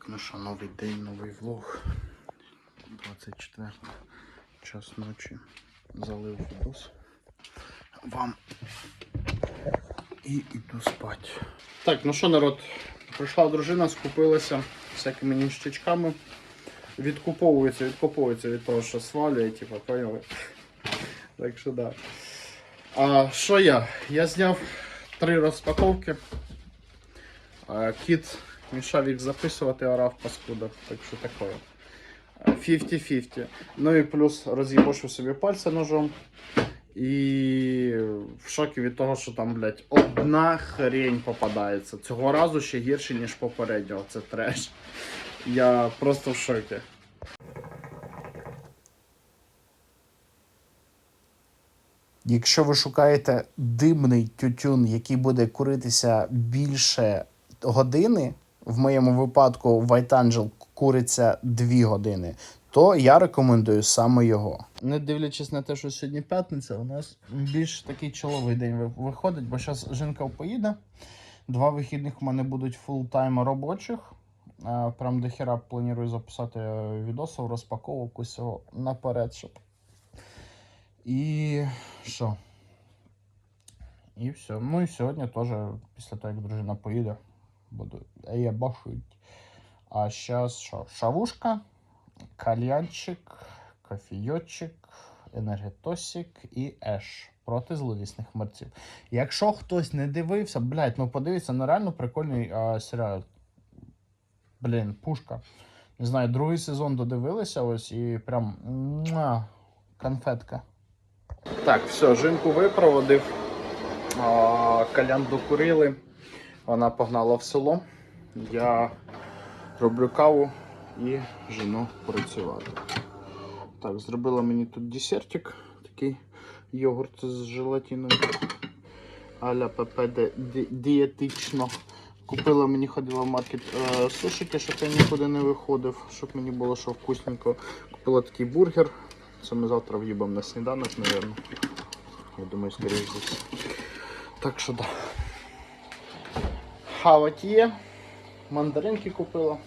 Так, ну що, новий день, новий влог. 24 час ночі. Залив відос. Вам. І йду спати. Так, ну що, народ, прийшла дружина, скупилася всякими ніштячками. Відкуповується, відкуповується від того, що свалює, типу, поняли? Так що да. А що я? Я зняв три розпаковки. А, Кіт мішав їх записувати, орав паскуда. Так що таке. 50-50. Ну і плюс роз'їбошив собі пальця ножом. І в шокі від того, що там, блядь, одна хрень попадається. Цього разу ще гірше, ніж попереднього. Це треш. Я просто в шокі. Якщо ви шукаєте димний тютюн, який буде куритися більше години, в моєму випадку White Angel куриться 2 години, то я рекомендую саме його. Не дивлячись на те, що сьогодні п'ятниця, у нас більш такий чоловий день виходить, бо зараз жінка поїде. Два вихідних у мене будуть фултайм робочих. Прям до хера планую записати відосів, розпаковок усього наперед, щоб. І що? І все. Ну і сьогодні теж, після того, як дружина поїде, буду я башуть. А зараз що? Шавушка, кальянчик, кофійочок, енергетосик і еш проти зловісних мерців. Якщо хтось не дивився, блядь, ну подивіться, ну реально прикольний а, серіал. Блін, пушка. Не знаю, другий сезон додивилися ось і прям муа, конфетка. Так, все, жінку випроводив. А, калян докурили. Вона погнала в село. Я роблю каву і жену працювати. Так, зробила мені тут десертик, такий йогурт з желатиною. Аля ПП ді- ді- дієтично. Купила мені ходила в маркет е, сушики, щоб я нікуди не виходив, щоб мені було що вкусненько. Купила такий бургер. Це ми завтра в'їбемо на сніданок, мабуть. Я думаю, скоріше. Так що да. Хавать є. Мандаринки купила.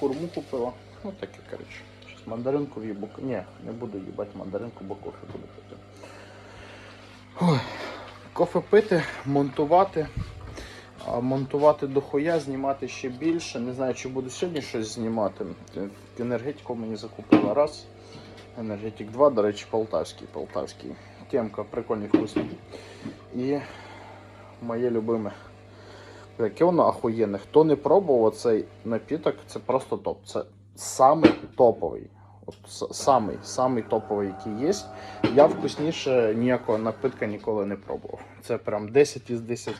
Курму купила. Ну таке, коротше. Щас мандаринку в'їбу. Ні, не буду їбати мандаринку, бо кофе буду пити. Ой. Кофе пити, монтувати. Монтувати дохуя, знімати ще більше. Не знаю, чи буду сьогодні щось знімати. Енергетику мені закупила раз. Енергетик 2, до речі, полтавський. полтавський. Темка прикольний вкусний. І моє любиме. Яке воно ахуєнне. Хто не пробував цей напіток, це просто топ. Це самий топовий. От самий, самий топовий, який є. Я вкусніше ніякого напитка ніколи не пробував. Це прям 10 із 10.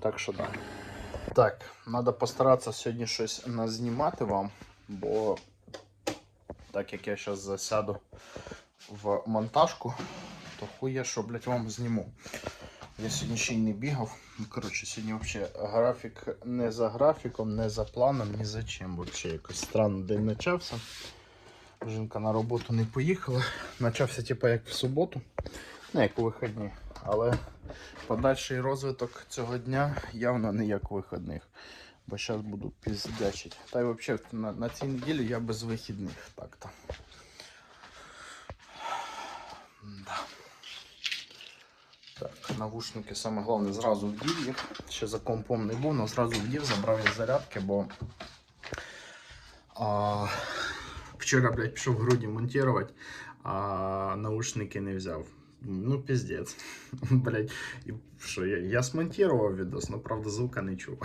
Так що так. Так, треба постаратися сьогодні щось назнімати вам, бо так як я зараз засяду в монтажку, то хуя що, блядь, вам зніму. Я сьогодні ще й не бігав. Ну, коротше, сьогодні взагалі графік не за графіком, не за планом, ні за чим. Взагалі якось странно день почався. Жінка на роботу не поїхала. Почався, типу, як в суботу, не як у вихідні. Але подальший розвиток цього дня явно не як вихідних. Бо зараз буду піздячити. Та й взагалі на, на цій неділі я без вихідних. Так-то. Да. Навушники саме головне зразу вдів їх. Ще за компом не був, але зразу вдів, забрав із зарядки, бо а, вчора, блядь, пішов в груді монтувати, а наушники не взяв. Ну, піздець. Блядь, і що, я, я смонтував відос, але правда звука не чув.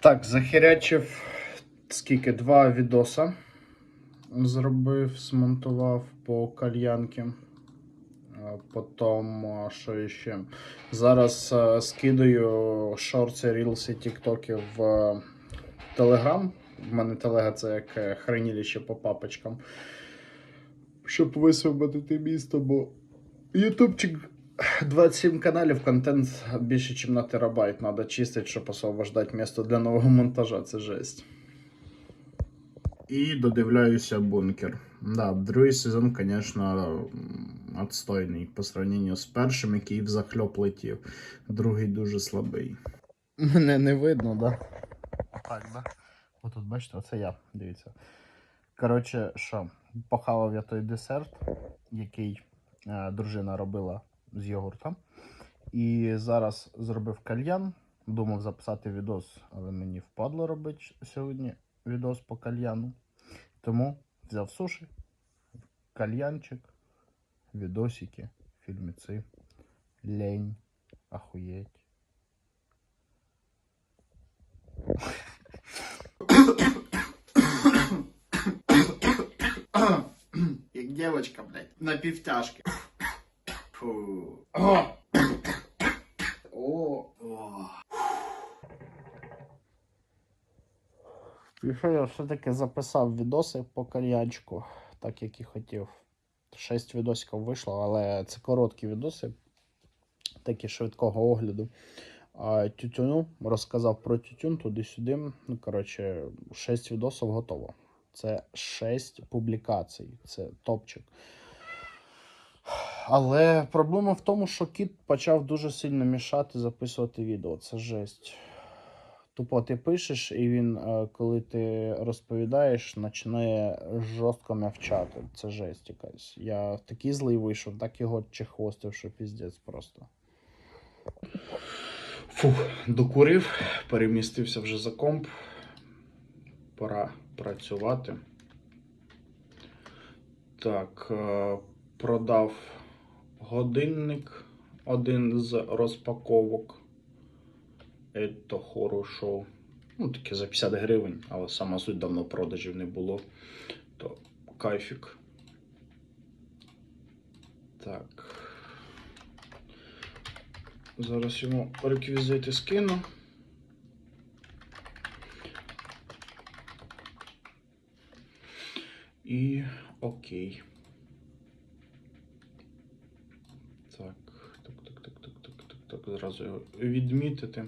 Так, захерячив скільки два відоса. Зробив, смонтував по кальянки. А Потім, а, що ще? Зараз а, скидаю шорти, рілси, тіктоки в Телеграм. В мене телега це як е, хранилище по папочкам. Щоб висвободити місто, бо ютубчик 27 каналів, контент більше, ніж на терабайт. Треба чистити, щоб освобождати місто для нового монтажа. Це жесть. І додивляюся бункер. Да, другий сезон, звісно, отстойний по сравненню з першим, який в захльоп летів. Другий дуже слабий. Мене не видно, да? так, да? Отут, бачите, оце я, дивіться. Коротше, що, похавав я той десерт, який е, дружина робила з йогуртом. І зараз зробив кальян. Думав записати відос, але мені впадло робити сьогодні відос по кальяну. Тому взяв суші, кальянчик, відосики, фільміці, лень, ахуєть. Як дівчинка, блядь, на півтяжки. Фу. О. О. І що я все-таки записав відоси по кальянчику, так як і хотів. Шесть відосиків вийшло, але це короткі відоси, такі швидкого огляду. Тютюну розказав про тютюн туди-сюди. Ну, коротше, 6 відосів готово. Це 6 публікацій, це топчик. Але проблема в тому, що кіт почав дуже сильно мішати записувати відео. Це жесть. Тупо ти пишеш, і він, е, коли ти розповідаєш, починає жорстко мовчати. Це жесть якась. Я такий злий вийшов, так його чехвостив, що піздець просто. Фух, докурив, перемістився вже за комп. Пора працювати. Так, е, продав годинник один з розпаковок. Это хорошо. Ну, таке за 50 гривень, але сама суть давно продажів не було. То кайфік. Так. Зараз йому реквізити скину. І окей. Так, так, так, так, так, так, Його відмітити.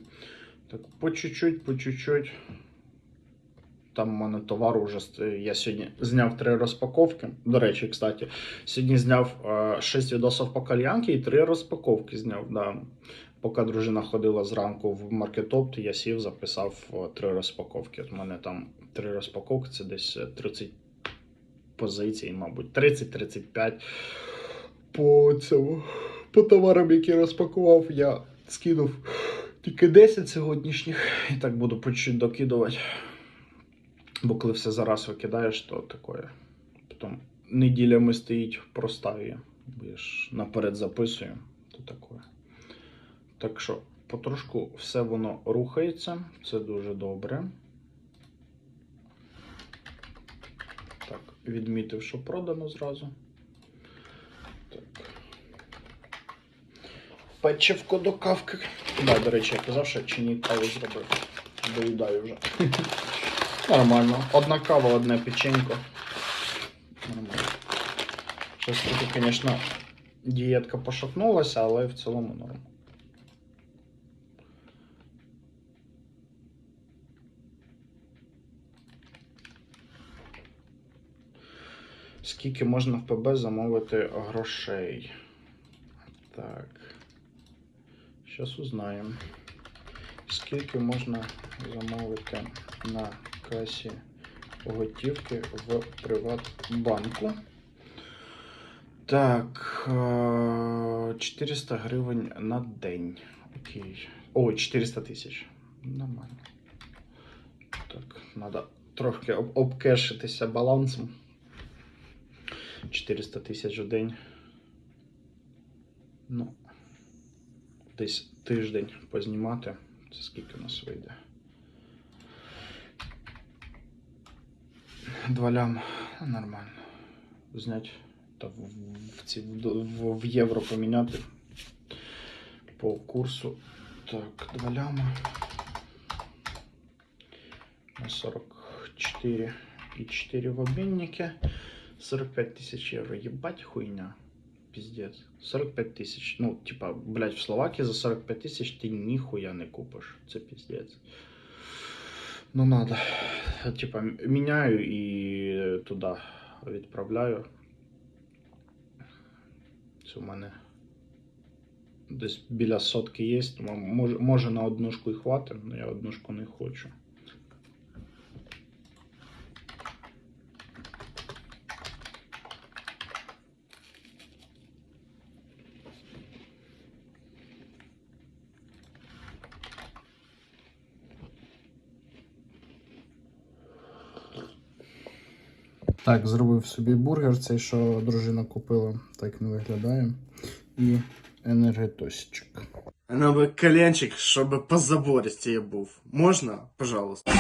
Так, по чуть-чуть, по чуть-чуть. Там у мене товару вже я сьогодні зняв три розпаковки. До речі, кстати, сьогодні зняв е, 6 відосів по кальянки і три розпаковки зняв. Да. Поки дружина ходила зранку в маркетоп, я сів, записав е, три розпаковки. От У мене там три розпаковки, це десь е, 30 позицій, мабуть, 30-35 по цьому. По товарам, які розпакував, я скинув тільки 10 сьогоднішніх. І так буду по чуть докидувати. Бо коли все зараз викидаєш, то таке. Потім неділями стоїть проставі. Бо я ж наперед записую, то таке. Так що потрошку все воно рухається, це дуже добре. Так, відмітив, що продано зразу. Так. Печивко до кавки. Да, до речі, я казав, що чи ні каву зробив. Доїдаю вже. Нормально. Одна кава, одне печенько. Нормально. Щось трохи, звісно, дієтка пошатнулася, але в цілому норм. Скільки можна в ПБ замовити грошей? Так. Зараз узнаємо. Скільки можна замовити на касі готівки в Приватбанку? Так, е, 400 гривень на день. Окей. О, 400 тисяч. Нормально. Так, треба трохи об- обкешитися балансом. 400 тисяч в день. Ну, десь тиждень познімати. Це скільки у нас вийде? Два лям. Нормально. Знять та в, в, ці, в, в євро поміняти по курсу. Так, два ляма. На 44 и 4 в обменнике. 45 тысяч евро. Ебать хуйня Пиздец. 45 тысяч. Ну, типа, блядь, в Словакии за 45 тысяч ты нихуя не купишь. Это пиздец. Ну, надо. Типа, м- меняю и туда відправляю. Це у мене десь біля сотки є. Тому Може, може на однушку і хватить, але я однушку не хочу. Так, зробив собі бургер, цей, що дружина купила, так він виглядає. І енергетосчик. Ну би коленчик, щоб по забористі був. Можна? Пожалуйста.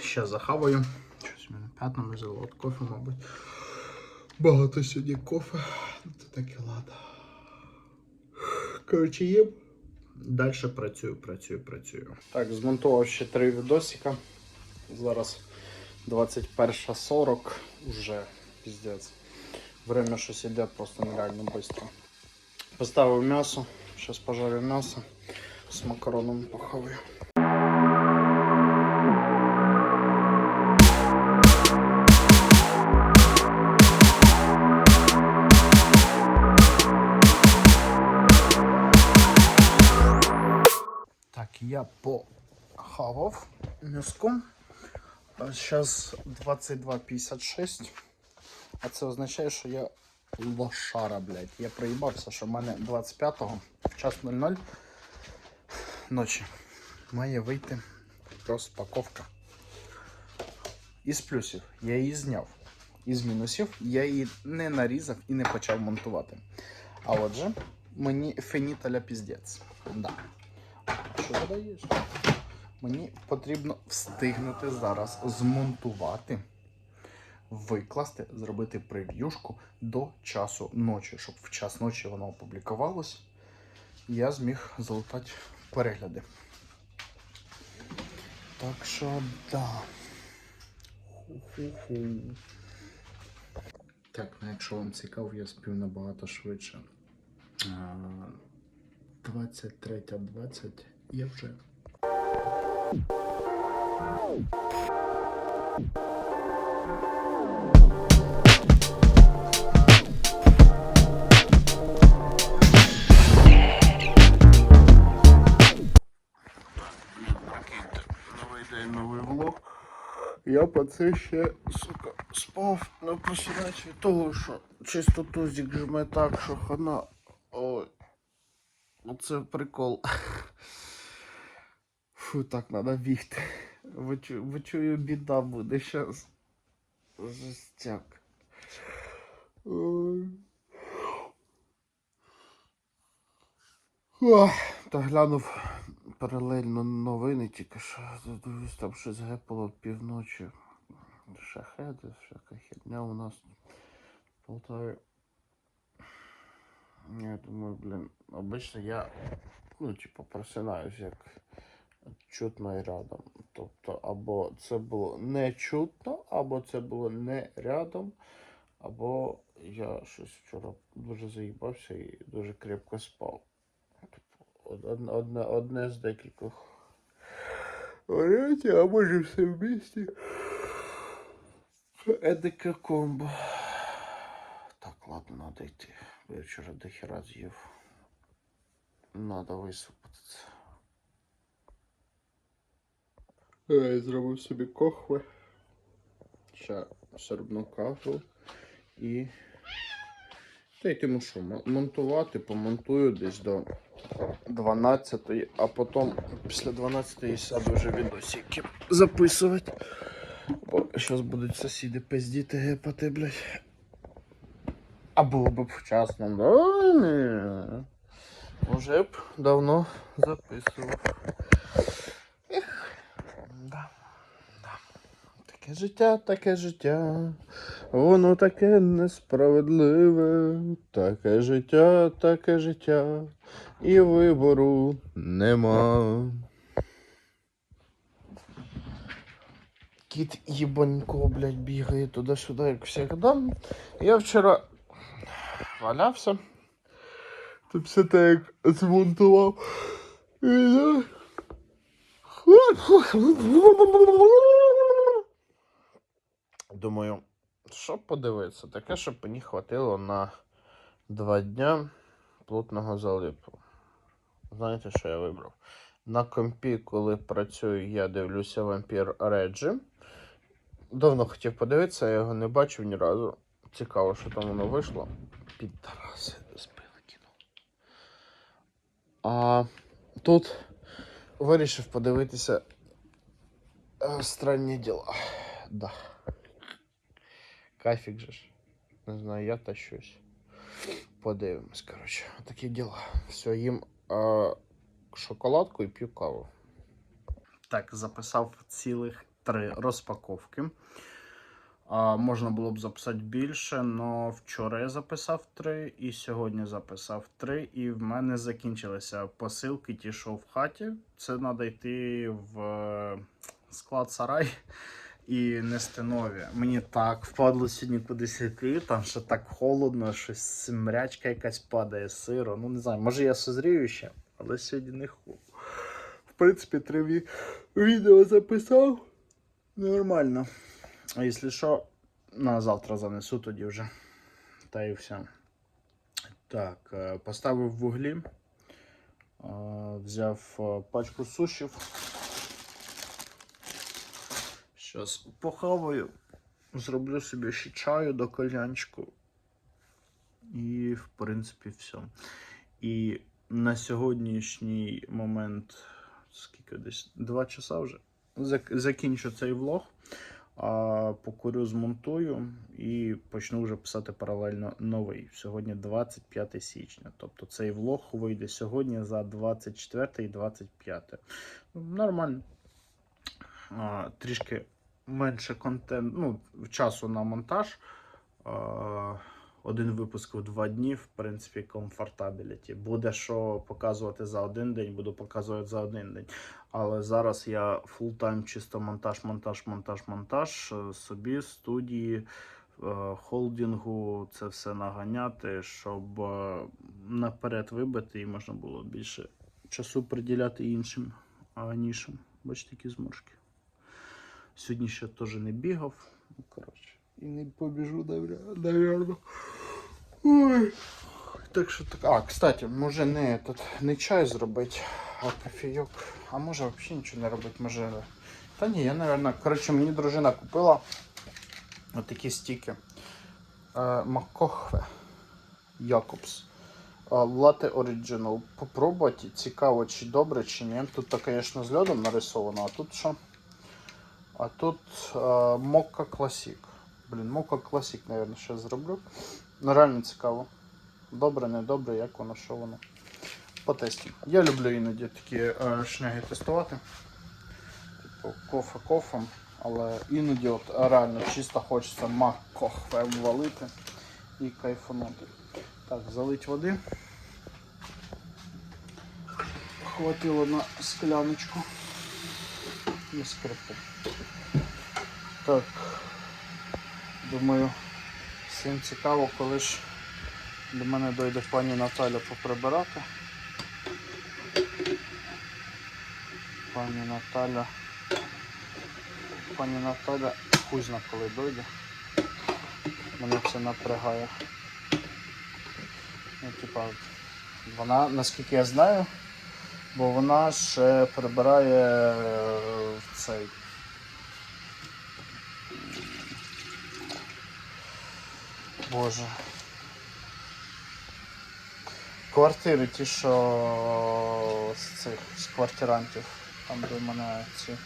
Ще захаваю. Щось в мене п'ятнами взяло от кофе, мабуть. Багато сьогодні кофе. Це таке ладно. Коротше, їм. Далі працюю, працюю, працюю. Так, змонтував ще три відосика. Зараз 21.40. Уже піздець. Время щось йде просто нереально швидко. Поставив м'ясо. Зараз пожарю м'ясо. З макароном похаваю. Я похавав м'язком. Зараз 22.56. А це означає, що я лошара, блядь. Я проїбався, що в мене 25-го в час 00 ночі має вийти розпаковка. Із плюсів я її зняв. Із мінусів я її не нарізав і не почав монтувати. А отже, мені феніталя піздець. Да. Що задаєш? Мені потрібно встигнути зараз змонтувати, викласти, зробити прев'юшку до часу ночі, щоб в час ночі воно опублікувалось. І я зміг залутати перегляди. Так що да. Ху-ху-ху. Так, ну якщо вам цікаво, я спів набагато швидше. А, 23.20 я вже. Новий влог. Я по це ще, сука, спав на просинач того, що чисто тузик жме так, що хана. Ой. Оце прикол. Фу, так надо бігти. Ви, чу, біда буде щас. Жестяк. Та глянув паралельно новини, тільки що дивлюсь, там щось гепало півночі. Шахеди, всяка херня у нас в. Я думаю, блін, обично я, ну, типу, просинаюсь як чутно і рядом. Тобто, або це було не чутно, або це було не рядом, або я щось вчора дуже заїбався і дуже крепко спав. Типу, одне, одне, одне з декількох варіантів, а може все в місті. Едике комбо. Так, ладно, надо йти. Я вчора до хера з'їв. Надо висипатися. Я зробив собі кохви. Ще сербну кашу. І. Та й тиму що, монтувати, помонтую десь до 12 а потім після 12-ї сяду вже відосики записувати. Бо зараз будуть сусіди пиздіти гепати, блядь. А було б вчасно, да? Ні. Уже б давно записував. Ех, да. Да. Таке життя, таке життя. Воно таке несправедливе. Таке життя, таке життя. І вибору нема. Кіт їбанько, блядь, бігає туди-сюди, як завжди. Я вчора валявся. Тут все так як змонтував. І я- Думаю, що подивитися? Таке, щоб мені хватило на два дня плотного залипу. Знаєте, що я вибрав? На компі, коли працюю, я дивлюся вампір Реджі. Давно хотів подивитися, я його не бачив ні разу. Цікаво, що там воно вийшло. Підараси збили кіно. А тут вирішив подивитися Э, Странні діла. Да. Кайфік же ж. Не знаю, я та щось. Подивимось, коротше. Такі діла. Все, їм е, шоколадку і п'ю каву. Так, записав цілих три розпаковки. Можна було б записати більше, але вчора я записав три, і сьогодні записав три, і в мене закінчилися посилки, ті, що в хаті. Це треба йти в е, склад сарай і нести нові. Мені так впадло сьогодні кудись йти, там ще так холодно, щось мрячка якась падає, сиро. Ну не знаю, може я созрію ще, але сьогодні не хочу. В принципі, три ві- відео записав. Нормально. А якщо що, на завтра занесу тоді вже. Та і все. Так, е, поставив вуглі. е, Взяв е, пачку сушів. Щас похаваю. Зроблю собі ще чаю до кальянчику. І, в принципі, все. І на сьогоднішній момент, скільки десь 2 часа вже. Закінчу цей влог. А, покурю, змонтую і почну вже писати паралельно новий. Сьогодні 25 січня. Тобто цей влог вийде сьогодні за 24 і 25. Ну, Нормально. А, трішки менше контент, ну, часу на монтаж. А, один випуск в два дні, в принципі, комфортабіліті. Буде що показувати за один день, буду показувати за один день. Але зараз я фултайм чисто монтаж, монтаж, монтаж, монтаж е, собі, студії, е, холдингу, це все наганяти, щоб е, наперед вибити і можна було більше часу приділяти іншим нішам. Бачите, які зморшки. Сьогодні ще теж не бігав. Ну, коротше, і не побіжу, навірно. Ой. Так що так. А, кстати, може не, этот, не чай зробити, а кофійок. А може взагалі нічого не робити, може. Та ні, я, напевно, коротше, мені дружина купила отакі стіки. Е, Маккохве Якобс. Лате Original. Попробувати. Цікаво, чи добре, чи ні. Тут, то, звісно, з льодом нарисовано, а тут що? А тут е, Мокка Класік. Блін, Мокка Класік, мабуть, ще зроблю. Ну, реально цікаво. Добре, не добре, як воно, що воно. Потестимо. Я люблю іноді такі е, шняги тестувати. Типу кофе кофем. Але іноді от реально чисто хочеться мак кохве ввалити і кайфанути. Так, залить води. Хватило на скляночку. І скрипу. Так. Думаю, всім цікаво, коли ж до мене дойде пані Наталя поприбирати. Пані Наталя. Пані Наталя хуй зна коли дойде. Мене це напрягає. Ну, типа, вона, наскільки я знаю, бо вона ж прибирає е, цей. Боже. Квартири ті, що з цих з квартирантів, там де в мене ці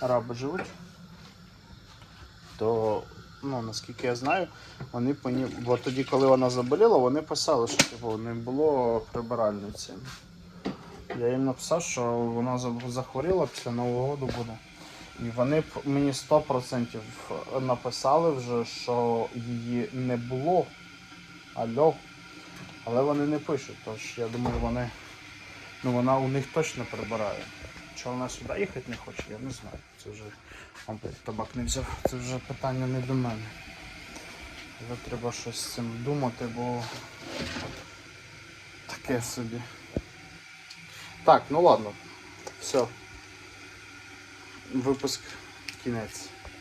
араби живуть, то, ну, наскільки я знаю, вони по ній, бо тоді, коли вона заболіла, вони писали, що типу, не було прибиральниці. Я їм написав, що вона захворіла після Нового року буде. І вони мені 100% написали вже, що її не було. Алло. Але вони не пишуть, тож я думаю, вони. Ну вона у них точно прибирає. Чого вона сюди їхати не хоче, я не знаю. Це вже табак не взяв. Це вже питання не до мене. Вже треба щось з цим думати, бо таке собі. Так, ну ладно. Все. Випуск кінець.